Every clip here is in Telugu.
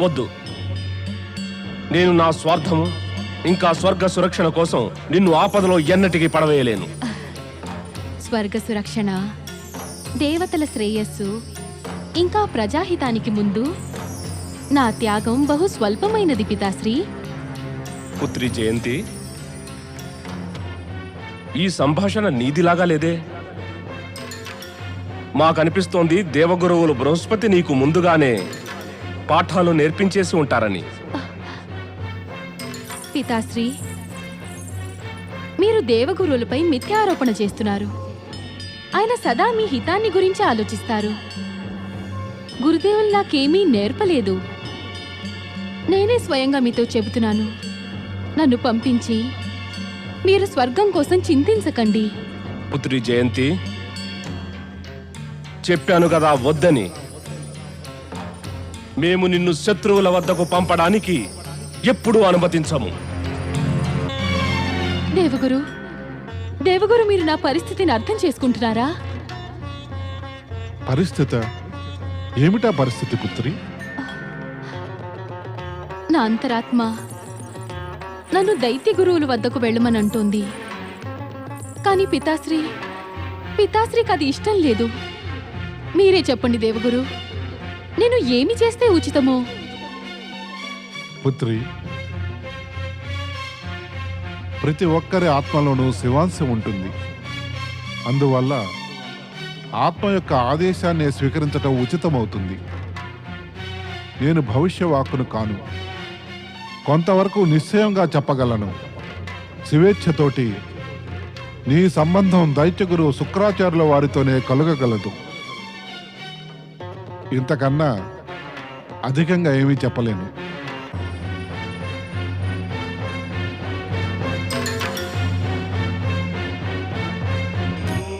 వద్దు. నేను నా స్వార్థము ఇంకా స్వర్గ సురక్షణ కోసం నిన్ను ఆపదలో ఎన్నటికీ పడవేయలేను. స్వర్గ సురక్షణ దేవతల శ్రేయస్సు ఇంకా ప్రజాహితానికి ముందు నా త్యాగం బహు స్వల్పమైనది పితాశ్రీ. పుత్రి జయంతి ఈ సంభాషణ నీదిలాగా లేదే? మాకనిపిస్తోంది దేవగురువులు బృహస్పతి నీకు ముందుగానే పాఠాలు నేర్పించేసి ఉంటారని. పితాశ్రీ మీరు దేవగురువులపై మిథ్యారోపణ చేస్తున్నారు. ఆయన సదా మీ హితాన్ని గురించి ఆలోచిస్తారు. గురుదేవులు నాకేమీ నేర్పలేదు. నేనే స్వయంగా మీతో చెబుతున్నాను. నన్ను పంపించి మీరు స్వర్గం కోసం చింతించకండి. పుత్రి జయంతి చెప్పాను కదా వద్దని. మేము నిన్ను శత్రువుల వద్దకు పంపడానికి ఎప్పుడూ అనుమతించము. దేవగురు దేవగురు మీరు నా పరిస్థితిని అర్థం చేసుకుంటున్నారా? పరిస్థితి? ఏమిటా పరిస్థితి పుత్రి? నా అంతరాత్మ నన్ను దైత్య గురువుల వద్దకు వెళ్ళమని అంటోంది. కానీ పితాశ్రీ పితాశ్రీకి అది ఇష్టం లేదు. మీరే చెప్పండి దేవగురు. నేను ఏమి చేస్తే ఉచితము? పుత్రి ప్రతి ఒక్కరి ఆత్మలోనూ శివాంశం ఉంటుంది. అందువల్ల ఆత్మ యొక్క ఆదేశాన్ని స్వీకరించటం ఉచితమవుతుంది. నేను భవిష్యవాకును కాను. కొంతవరకు నిశ్చయంగా చెప్పగలను. స్వేచ్ఛతోటి నీ సంబంధం దైత్యగురు శుక్రాచార్యుల వారితోనే కలగగలదు. ఇంతకన్నా అధికంగా ఏమీ చెప్పలేను.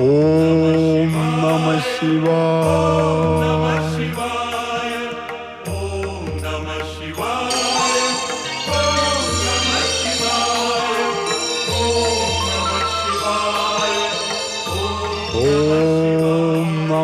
ఓం నమ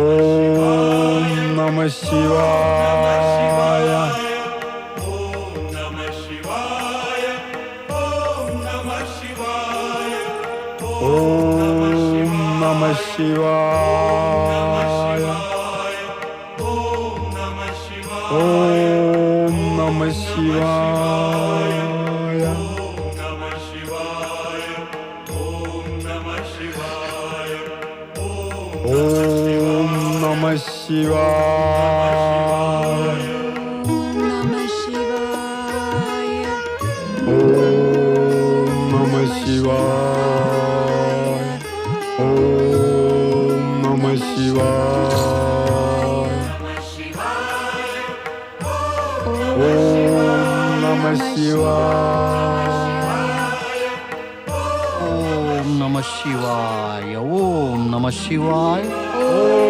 Ом Нама Шивая. Ом Нама Шивая. Ом Нама Шивая. Ом Нама Шивая. Ом Нама Шивая. Ом Нама Шивая. Shivaya. Namah Shivaya. Om Namah Shivaya. Om Namah Shivaya. Om Namah Shivaya. Om Namah Shivaya. Om Namah Shivaya. Om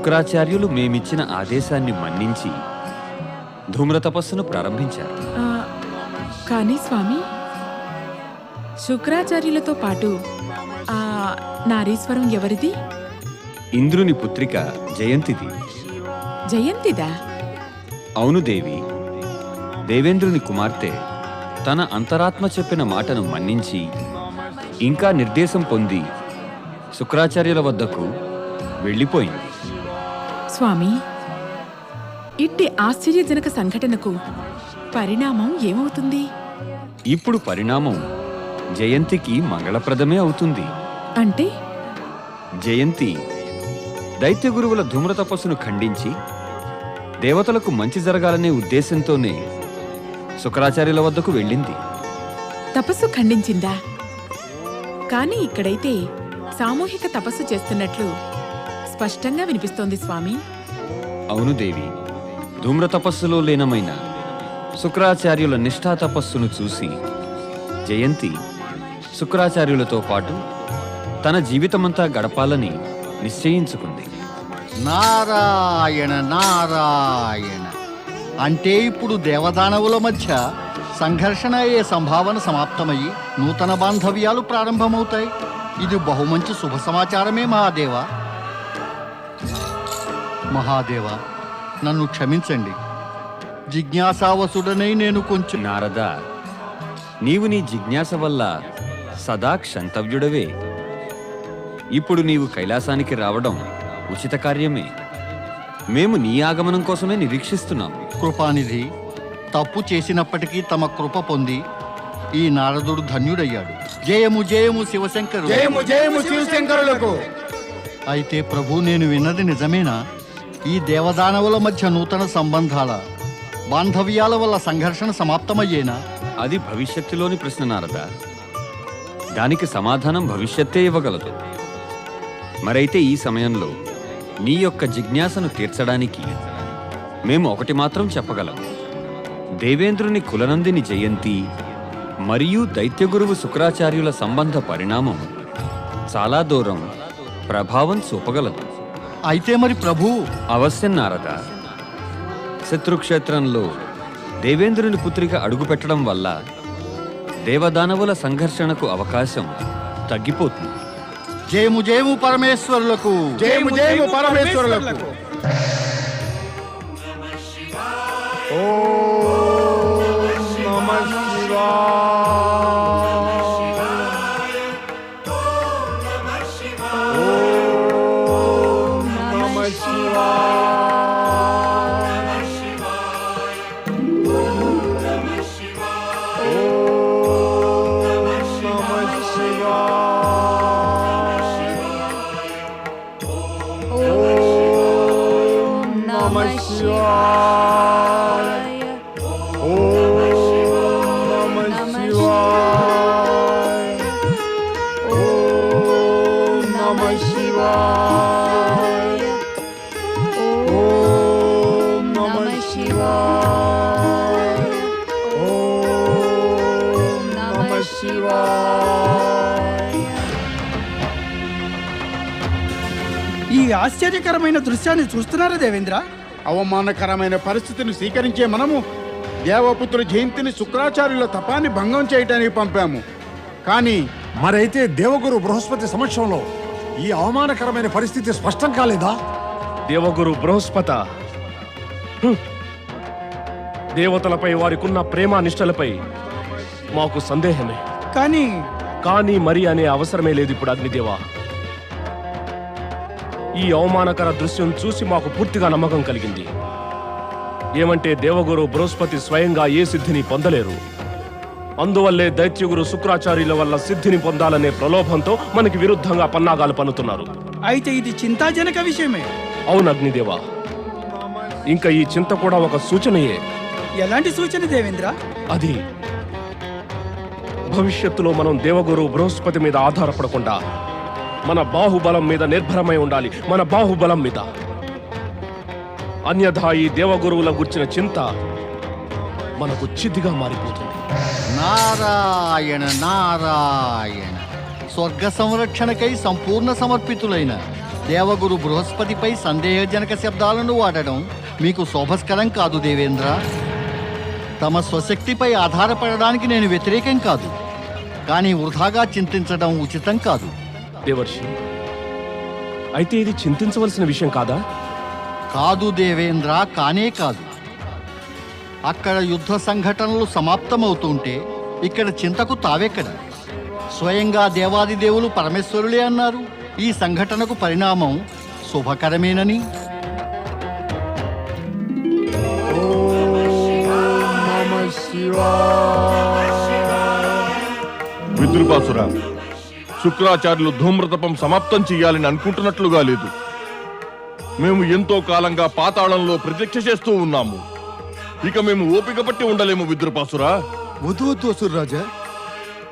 శుక్రాచార్యులు మేమిచ్చిన ఆదేశాన్ని మన్నించి ధూమ్ర తపస్సును ప్రారంభించారు. ఆ, కానీ స్వామి శుక్రాచార్యులతో పాటు ఆ నారీశ్వరం ఎవరిది? ఇంద్రుని పుత్రిక జయంతిది. జయంతిదా? అవును దేవి. దేవేంద్రుని కుమార్తె తన అంతరాత్మ చెప్పిన మాటను మన్నించి ఇంకా నిర్దేశం పొంది శుక్రాచార్యుల వద్దకు వెళ్ళిపోయింది. స్వామి ఇట్టి ఆశ్చర్యజనక సంఘటనకు పరిణామం ఏమవుతుంది? ఇప్పుడు పరిణామం జయంతికి మంగళప్రదమే అవుతుంది. అంటే? జయంతి దైత్య గురువుల ధూమ్ర తపస్సును ఖండించి దేవతలకు మంచి జరగాలనే ఉద్దేశంతోనే శుక్రాచార్యుల వద్దకు వెళ్ళింది. తపస్సు ఖండించిందా? కానీ ఇక్కడైతే సామూహిక తపస్సు చేస్తున్నట్లు స్పష్టంగా వినిపిస్తోంది స్వామి. అవును దేవి. ధూమ్ర తపస్సులో లీనమైన శుక్రాచార్యుల నిష్ఠా తపస్సును చూసి జయంతి శుక్రాచార్యులతో పాటు తన జీవితమంతా గడపాలని నిశ్చయించుకుంది. నారాయణ నారాయణ. అంటే ఇప్పుడు దేవదానవుల మధ్య సంఘర్షణ అయ్యే సంభావన సమాప్తమయ్యి నూతన బాంధవ్యాలు ప్రారంభమవుతాయి. ఇది బహుమంచి శుభ సమాచారమే మహాదేవ. మహాదేవ నన్ను క్షమించండి. జిజ్ఞాసావసుడనై నేను కొంచెం నారద నీవు నీ జిజ్ఞాస వల్ల సదా క్షంతవ్యుడవే. ఇప్పుడు నీవు కైలాసానికి రావడం ఉచిత కార్యమే. మేము నీ ఆగమనం కోసమే నిరీక్షిస్తున్నాం. కృపానిధి తప్పు చేసినప్పటికీ తమ కృప పొంది ఈ నారదుడు ధన్యుడయ్యాడు. జయము జయము శివశంకరు జయము జయము శివశంకరులకు. అయితే ప్రభు నేను విన్నది నిజమేనా? ఈ దేవదానవుల మధ్య నూతన సంబంధాల బాంధవ్యాల వల్ల సంఘర్షణ సమాప్తమయ్యేనా? అది భవిష్యత్తులోని ప్రశ్న నారద. దానికి సమాధానం భవిష్యత్తే ఇవ్వగలదు. మరైతే ఈ సమయంలో నీ యొక్క జిజ్ఞాసను తీర్చడానికి మేము ఒకటి మాత్రం చెప్పగలం. దేవేంద్రుని కులనందిని జయంతి మరియు దైత్యగురువు శుక్రాచార్యుల సంబంధ పరిణామం చాలా దూరం ప్రభావం చూపగలదు. అయితే మరి ప్రభు. అవశ్యం నారద. శత్రుక్షేత్రంలో దేవేంద్రుని పుత్రిక అడుగుపెట్టడం వల్ల దేవదానవుల సంఘర్షణకు అవకాశం తగ్గిపోతుంది. జయము జయము పరమేశ్వరులకు. జయము జయము పరమేశ్వరులకు. ఓం నమః శివాయ. ఆశ్చర్యకరమైన దృశ్యాన్ని చూస్తున్నారా దేవేంద్ర? అవమానకరమైన పరిస్థితిని స్వీకరించే మనము దేవపుత్ర జయంతిని శుక్రాచార్యుల తపాన్ని భంగం చేయటానికి పంపాము. కానీ మరైతే దేవగురు బృహస్పతి సమక్షంలో ఈ అవమానకరమైన పరిస్థితి స్పష్టం కాలేదా? దేవగురు బృహస్పత. దేవతలపై వారికున్న ప్రేమ నిష్టలపై మాకు సందేహమే. కానీ కానీ మరి అనే అవసరమే లేదు ఇప్పుడు అగ్నిదేవా. ఈ అవమానకర దృశ్యం చూసి మాకు పూర్తిగా నమ్మకం కలిగింది. ఏమంటే దేవగురు బృహస్పతి స్వయంగా ఏ సిద్ధిని పొందలేరు. అందువల్లే దైత్యగురు శుక్రాచార్యుల వల్ల సిద్ధిని పొందాలనే ప్రలోభంతో మనకి విరుద్ధంగా పన్నాగాలు పన్నుతున్నారు. అయితే ఇది చింతాజనక విషయమే. అవును అగ్నిదేవా. ఇంకా ఈ చింత కూడా ఒక సూచనయే. ఎలాంటి సూచన దేవేంద్ర? అది భవిష్యత్తులో మనం దేవగురు బృహస్పతి మీద ఆధారపడకుండా మన బాహుబలం మీద నిర్భరమై ఉండాలి. మన బాహుబలం మీద. అన్యథా ఈ దేవగురువుల గుర్చిన చింత మనకు చిద్దిగా మారిపోతుంది. నారాయణ నారాయణ. స్వర్గ సంరక్షణకై సంపూర్ణ సమర్పితులైన దేవగురు బృహస్పతిపై సందేహజనక శబ్దాలను వాడడం మీకు శోభస్కరం కాదు దేవేంద్ర. తమ స్వశక్తిపై ఆధారపడడానికి నేను వ్యతిరేకం కాదు. కానీ వృధాగా చింతించడం ఉచితం కాదు. దేవర్షి. అయితే ఇది చింతించవలసిన విషయం కాదా? కాదు దేవేంద్ర కానే కాదు. అక్కడ యుద్ధ సంఘటనలు సమాప్తమవుతుంటే ఇక్కడ చింతకు తావెక్కడ? స్వయంగా దేవాది దేవులు పరమేశ్వరులే అన్నారు. ఈ సంఘటనకు పరిణామం శుభకరమేనని. విద్రుపాసుర శుక్రాచార్యులు ధూమ్రతపం సమాప్తం చెయ్యాలని అనుకుంటున్నట్లుగా లేదు. మేము ఎంతో కాలంగా పాతాళంలో ప్రత్యక్ష చేస్తూ ఉన్నాము. ఇక మేము ఓపిక పట్టి ఉండలేము విద్రుపాసురా. వద్దు వద్దు అసుర్రాజా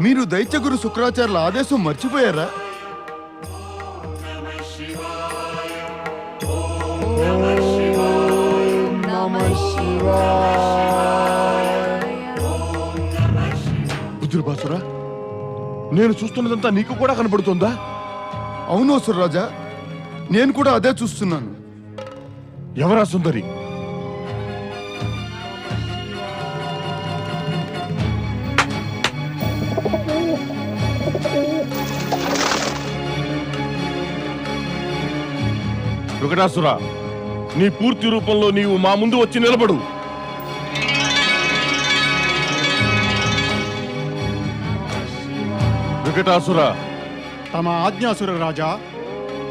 మీరు దైత్యగురు శుక్రాచార్యుల ఆదేశం మర్చిపోయారా? ఓం నమ విద్రుపాసురా నేను చూస్తున్నదంతా నీకు కూడా కనబడుతుందా అవును అసుర్రాజా నేను కూడా అదే చూస్తున్నాను. ఎవరా సుందరి? వికటాసురా నీ పూర్తి రూపంలో నీవు మా ముందు వచ్చి నిలబడు. వికటాసురా. తమ ఆజ్ఞాసుర రాజా.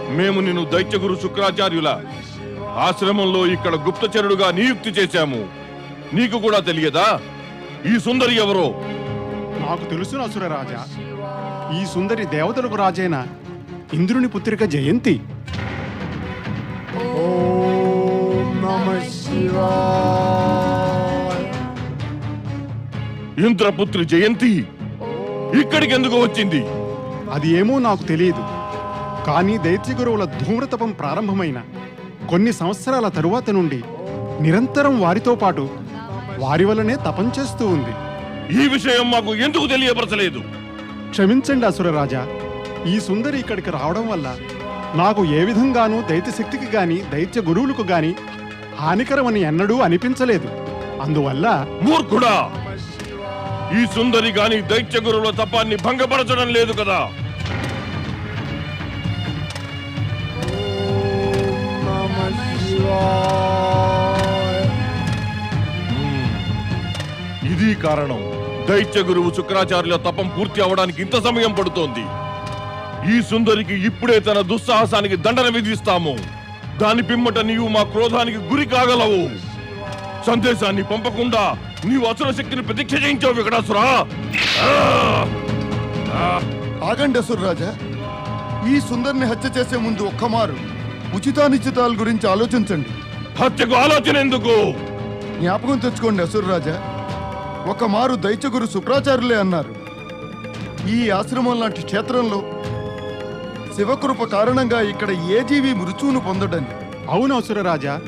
మేము నిన్ను దైత్యగురు శుక్రాచార్యుల ఆశ్రమంలో ఇక్కడ గుప్తచరుడుగా నియుక్తి చేశాము. నీకు కూడా తెలియదా? ఈ సుందరి ఎవరో? నాకు తెలుసు అసుర రాజా. ఈ సుందరి దేవతలకు రాజైన ఇంద్రుని పుత్రిక జయంతి. ఇంద్రపుత్రి జయంతి. ఇక్కడికి ఎందుకు వచ్చింది? అది ఏమో నాకు తెలియదు. కానీ దైత్య గురువుల ధూమ్రతపం ప్రారంభమైన కొన్ని సంవత్సరాల తరువాత నుండి నిరంతరం వారితో పాటు వారి వలనే తపం చేస్తూ ఉంది. ఈ విషయం మాకు ఎందుకు తెలియపరచలేదు? క్షమించండి అసురరాజా. ఈ సుందరి ఇక్కడికి రావడం వల్ల నాకు ఏ విధంగానూ దైత్య శక్తికి గాని దైత్య గురువులకు గాని హానికరమని ఎన్నడూ అనిపించలేదు. అందువల్ల మూర్ఖుడా! ఈ సుందరి గాని దైత్య గురువుల తపాన్ని భంగపరచడం లేదు కదా. ఇది కారణం. దైత్య గురువు శుక్రాచార్యుల తపం పూర్తి అవడానికి ఇంత సమయం పడుతోంది. ఈ సుందరికి ఇప్పుడే తన దుస్సాహసానికి దండన విధిస్తాము. దాని పిమ్మట నీవు మా క్రోధానికి గురి కాగలవు. సందేశాన్ని పంపకుండా నీవు అసుర శక్తిని ప్రతీక్ష చేయించావు వికటాసురా. ఆగండి అసుర్రాజా. ఈ సుందరిని హత్య చేసే ముందు ఒక్కమారు ఉచితానిశ్చితాల గురించి ఆలోచించండి. హత్యకు ఆలోచన ఎందుకు? జ్ఞాపకం తెచ్చుకోండి అసుర్రాజా. ఒక మారు దైత్యగురు శుక్రాచార్యులే అన్నారు. ఈ ఆశ్రమం లాంటి క్షేత్రంలో శివకృప కారణంగా ఇక్కడ ఏ జీవి మృత్యువును పొందడని. అవును అసురరాజా.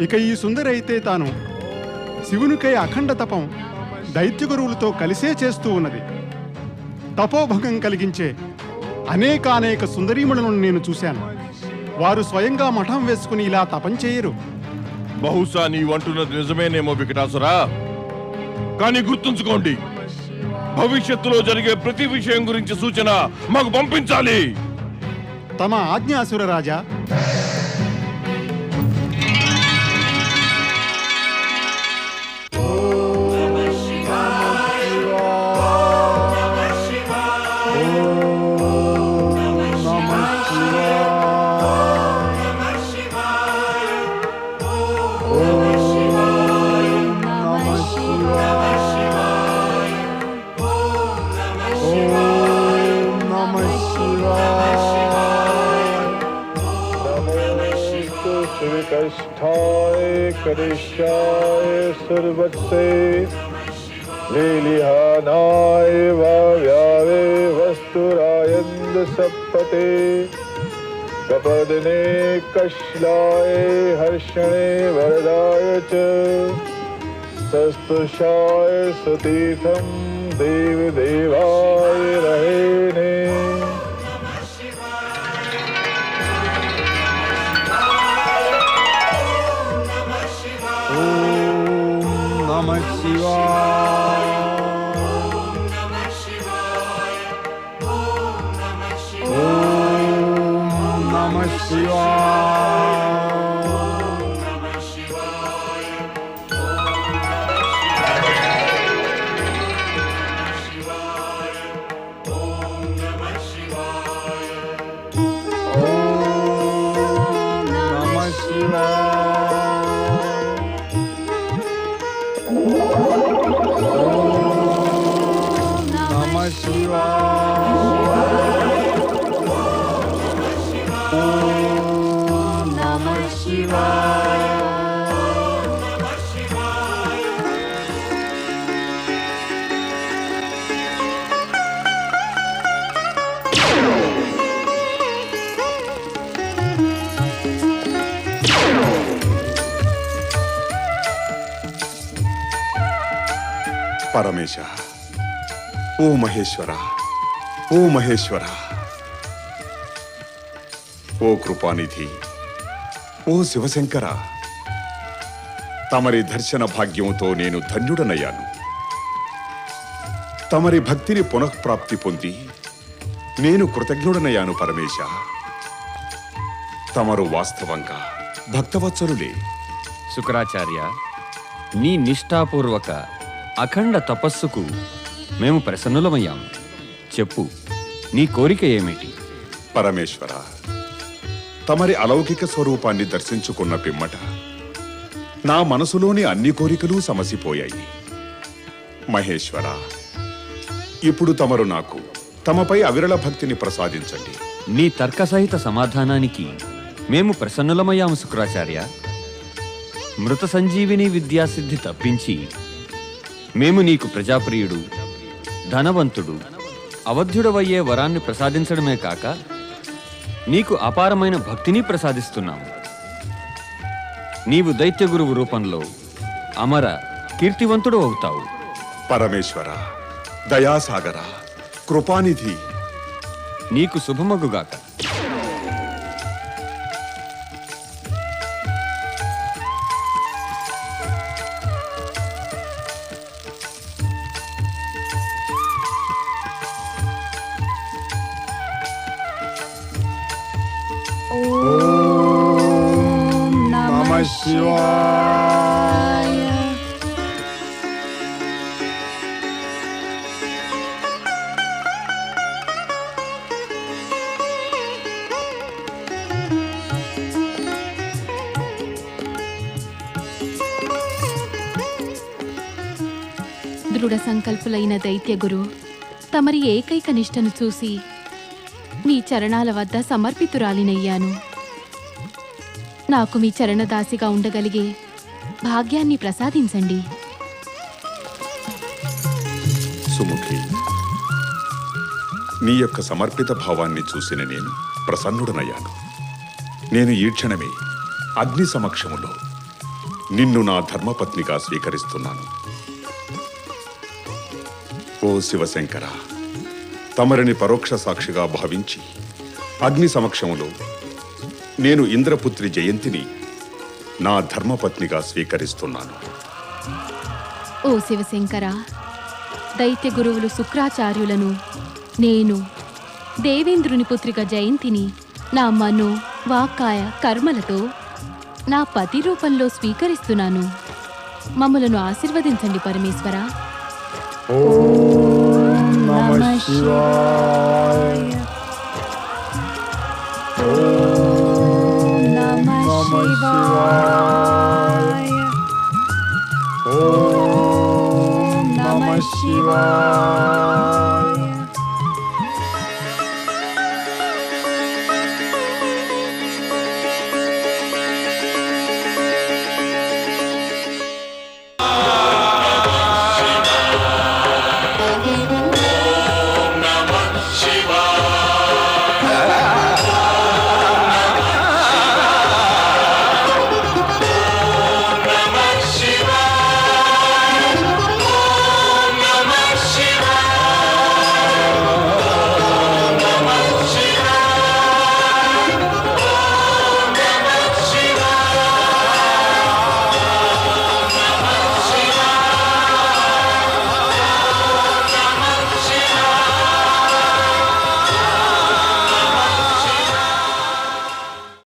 ఇక ఈ సుందరి అయితే తాను శివునికై అఖండ తపం దైత్య గురువులతో కలిసే చేస్తూ ఉన్నది. తపోభంగం కలిగించే అనేకానేక సుందరీమణులను నేను చూశాను. వారు స్వయంగా మఠం వేసుకుని ఇలా తపం చేయరు. బహుశా నీవంటున్నది నిజమేనేమో వికటాసురా? కానీ గుర్తుంచుకోండి భవిష్యత్తులో జరిగే ప్రతి విషయం గురించి సూచన మాకు పంపించాలి. తమ ఆజ్ఞ అసురరాజా कलायन्द सपते कपदने कश्लाय हर्षणे वरदाय च सस्तुषाय सुतीर्थं देवदेवाय रहेणे। नमः शिवाय। పరమేశ. ఓ మహేశ్వర ఓ మహేశ్వర. ఓ కృపానిధి ఓ శివశంకర. తమరి దర్శన భాగ్యంతో నేను ధన్యుడనయ్యాను. తమరి భక్తిని పునఃప్రాప్తి పొంది నేను కృతజ్ఞుడనయ్యాను పరమేశ. తమరు వాస్తవంగా భక్తవత్సరులే శుక్రాచార్య నీ నిష్ఠాపూర్వక అఖండ తపస్సుకు మేము ప్రసన్నులమయ్యాం చెప్పు నీ కోరిక ఏమిటి? పరమేశ్వర తమరి అలౌకిక స్వరూపాన్ని దర్శించుకున్న పిమ్మట నా మనసులోని అన్ని కోరికలు సమసిపోయాయి. మహేశ్వర ఇప్పుడు తమరు నాకు తమపై అవిరళ భక్తిని ప్రసాదించండి. నీ తర్కసహిత సమాధానానికి మేము ప్రసన్నులమయ్యాము శుక్రాచార్య. మృత సంజీవిని విద్యాసిద్ధి తప్పించి మేము నీకు ప్రజాప్రియుడు ధనవంతుడు అవధ్యుడవయ్యే వరాన్ని ప్రసాదించడమే కాక నీకు అపారమైన భక్తిని ప్రసాదిస్తున్నాము. నీవు దైత్య గురువు రూపంలో అమర కీర్తివంతుడు అవుతావు. పరమేశ్వర దయాసాగర కృపానిధి. నీకు శుభమగుగాక. నమ శివాయ దృఢ సంకల్పులైన దైత్యగురు తమరి ఏకైక నిష్టను చూసి నీ చరణాల వద్ద సమర్పితురాలినయ్యాను. నాకు మీ చరణదాసిగా ఉండగలిగే భాగ్యాన్ని ప్రసాదించండి. సుముఖి నీ యొక్క సమర్పిత భావాన్ని చూసిన నేను ప్రసన్నుడనయ్యాను. నేను ఈ క్షణమే అగ్ని సమక్షములో నిన్ను నా ధర్మపత్నిగా స్వీకరిస్తున్నాను. ఓ శివశంకర తమరిని పరోక్ష సాక్షిగా భావించి అగ్ని సమక్షములో నేను ఇంద్రపుత్రి జయంతిని నా ధర్మపత్నిగా స్వీకరిస్తున్నాను. ఓ శివశంకర దైత్య గురువులు శుక్రాచార్యులను నేను దేవేంద్రుని పుత్రిక జయంతిని నా మనో వాక్కాయ కర్మలతో నా పతి రూపంలో స్వీకరిస్తున్నాను. మమ్మలను ఆశీర్వదించండి పరమేశ్వర. నమ శివాయ. శివాయ ఓం నమ శివాయ